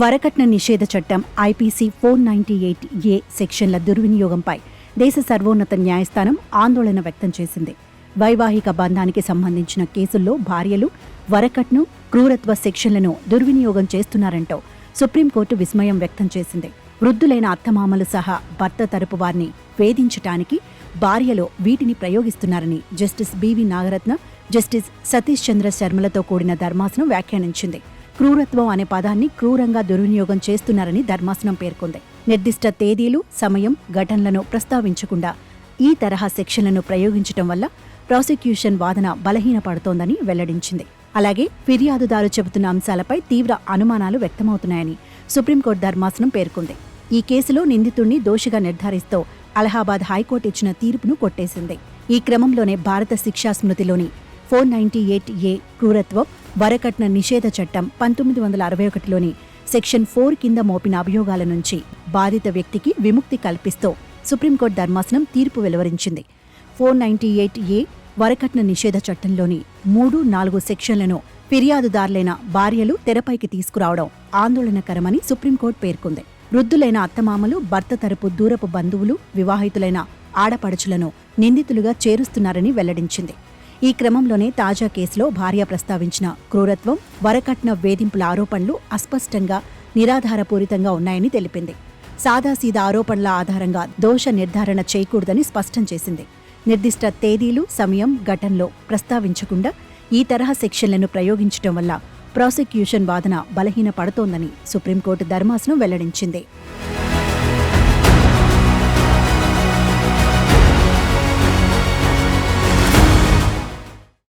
వరకట్న నిషేధ చట్టం IPC four ninety eight A సెక్షన్ల దుర్వినియోగంపై దేశ సర్వోన్నత న్యాయస్థానం ఆందోళన వ్యక్తం చేసింది. వైవాహిక బంధానికి సంబంధించిన కేసుల్లో భార్యలు వరకట్ను క్రూరత్వ సెక్షన్లను దుర్వినియోగం చేస్తున్నారంటూ సుప్రీంకోర్టు విస్మయం వ్యక్తం చేసింది. వృద్ధులైన అత్తమామలు సహా భర్త తరపు వారిని వేధించటానికి భార్యలో వీటిని ప్రయోగిస్తున్నారని justice BV Nagarathna justice Satish Chandra శర్మలతో కూడిన ధర్మాసనం వ్యాఖ్యానించింది. క్రూరత్వం అనే పదాన్ని క్రూరంగా దుర్వినియోగం చేస్తున్నారని ధర్మాసనం పేర్కొంది. నిర్దిష్ట తేదీలు సమయం ఘటనలను ప్రస్తావించకుండా ఈ తరహా సెక్షన్లను ప్రయోగించటం వల్ల ప్రాసిక్యూషన్ వాదన బలహీనపడుతోందని వెల్లడించింది. అలాగే ఫిర్యాదుదారు చెబుతున్న అంశాలపై తీవ్ర అనుమానాలు వ్యక్తమవుతున్నాయని సుప్రీంకోర్టు ధర్మాసనం పేర్కొంది. ఈ కేసులో నిందితుణ్ణి దోషిగా నిర్ధారిస్తూ అలహాబాద్ హైకోర్టు ఇచ్చిన తీర్పును కొట్టేసింది. ఈ క్రమంలోనే భారత శిక్షా స్మృతిలోని ఫోర్ నైన్టీ ఎయిట్ ఏ క్రూరత్వం వరకట్న నిషేధ చట్టం పంతొమ్మిది వందల అరవై ఒకటిలోని సెక్షన్ ఫోర్ కింద మోపిన అభియోగాల నుంచి బాధిత వ్యక్తికి విముక్తి కల్పిస్తూ సుప్రీంకోర్టు ధర్మాసనం తీర్పు వెలువరించింది. ఫోర్ నైన్టీ ఎయిట్ ఏ వరకట్న నిషేధ చట్టంలోని మూడు నాలుగు సెక్షన్లను ఫిర్యాదుదారులైన భార్యలు తెరపైకి తీసుకురావడం ఆందోళనకరమని సుప్రీంకోర్టు పేర్కొంది. వృద్ధులైన అత్తమామలు భర్త తరపు దూరపు బంధువులు వివాహితులైన ఆడపడుచులను నిందితులుగా చేరుస్తున్నారని వెల్లడించింది. ఈ క్రమంలోనే తాజా కేసులో భార్య ప్రస్తావించిన క్రూరత్వం వరకట్న వేధింపుల ఆరోపణలు అస్పష్టంగా నిరాధారపూరితంగా ఉన్నాయని తెలిపింది. సాదాసీదా ఆరోపణల ఆధారంగా దోష నిర్ధారణ చేయకూడదని స్పష్టం చేసింది. నిర్దిష్ట తేదీలు సమయం ఘటనలో ప్రస్తావించకుండా ఈ తరహా సెక్షన్లను ప్రయోగించడం వల్ల ప్రాసిక్యూషన్ వాదన బలహీనపడుతోందని సుప్రీంకోర్టు ధర్మాసనం వెల్లడించింది.